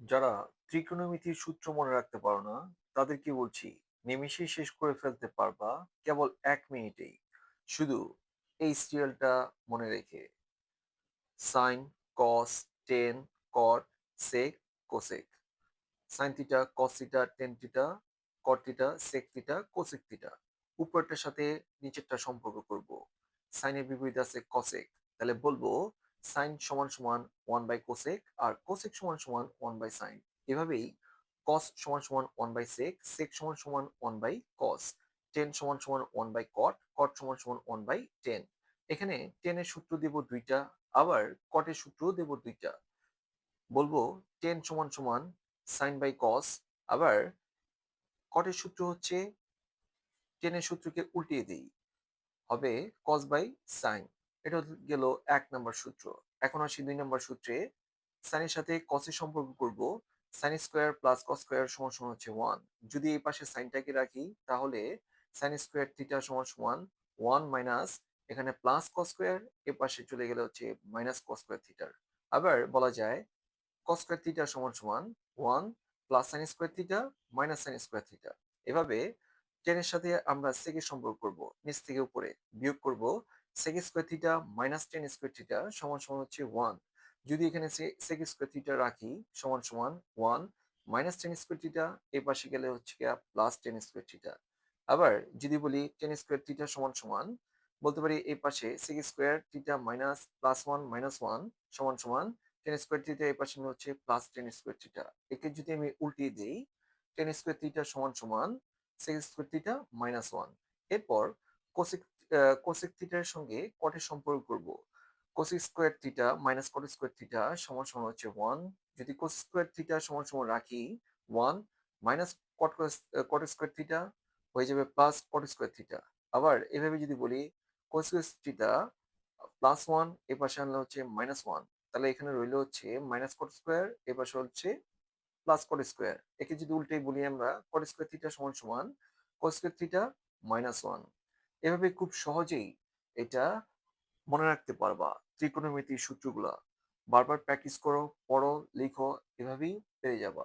যারা ত্রিকোণমিতির সূত্র মনে রাখতে পারো না, তাদেরকে বলছি নিমেষেই শেষ করে ফেলতে পারবা কেবল এক মিনিটেই। শুধু এই সিরিয়ালটা মনে রেখে। Sine cos tan cot sec cosec sine theta cos theta tan theta cot theta sec theta cosec theta উপরটার সাথে নিচেরটা সম্পর্ক করব। সাইনের বিপরীত আছে কসেক তাহলে বলব সাইন সমান সমান ওয়ান বাই কোসেক আর কোসেক সমান সমান ওয়ান বাই সাইন এভাবেই কস সমান সমান ওয়ান বাই সেক সেক সমান সমান ওয়ান বাই কস টেন সমান সমান ওয়ান বাই কট কট সমান সমান ওয়ান বাই টেন এখানে টেনের সূত্র দেব দুইটা, আবার কটের সূত্র দেব দুইটা। বলব টেন সমান সমান সাইন বাই কস আবার কটের সূত্র হচ্ছে টেনের সূত্রকে উল্টিয়ে দিই। হবে কস বাই সাইন এটা গেল এক নাম্বার সূত্র। এখন আসি দুই নাম্বার সূত্রে। সাইনের সাথে কসের সম্পর্ক করব। Sine square plus cos square সমান সমান হচ্ছে ওয়ান যদি এই পাশে সাইনটাকে রাখি, তাহলে সাইন স্কোয়ার থিটা সমান সমান ওয়ান মাইনাস এখানে প্লাস কস স্কোয়ার এ পাশে চলে গেলে হচ্ছে মাইনাস কস স্কোয়ার থিটার আবার বলা যায় কস স্কোয়ার থিটা সমান সমান one plus sine square theta minus sine square theta এভাবে টেনের সাথে আমরা সেকের সম্পর্ক করব, নিচ থেকে উপরে বিয়োগ করব। Sec square theta minus tan square theta সমান সমান হচ্ছে ওয়ান যদি এখানে সেক স্কোয়ার থিটা রাখি, সমান সমান one minus tan square theta এই পাশে গেলে হচ্ছে প্লাস টেন স্কোয়ার থিটা আবার যদি বলি টেন স্কোয়ার থিটা সমান সমান, বলতে পারি এই পাশে sec square theta minus plus one minus one সমান সমান টেন স্কোয়ার থিটা এই পাশে হচ্ছে প্লাস টেন স্কোয়ার থিটা একে যদি আমি উল্টিয়ে দিই টেন স্কোয়ার থিটা সমান সমান sec square theta minus one এরপর কোসেক কোসেক থিটার সঙ্গে কটের সম্পর্ক করব। Cosec square theta minus cot square theta সমান সমান হচ্ছে ওয়ান যদি কোস স্কোয়ার থিটা সমান সমান রাখি one minus cot cot square theta হয়ে যাবে প্লাস কট স্কোয়ার থিটা আবার এভাবে যদি বলি cos square theta plus one এ পাশে আনলে হচ্ছে মাইনাস ওয়ান তাহলে এখানে রইল হচ্ছে মাইনাস কট স্কোয়ার এ পাশে হচ্ছে প্লাস কট স্কোয়ার একে যদি উল্টে বলি আমরা কট স্কোয়ার থিটা সমান সমান cot square theta minus one এভাবে খুব সহজেই এটা মনে রাখতে পারবা। ত্রিকোণমিতির সূত্রগুলা বারবার প্র্যাকটিস করো, পড়ো, লিখো, এভাবেই পেরে যাবা।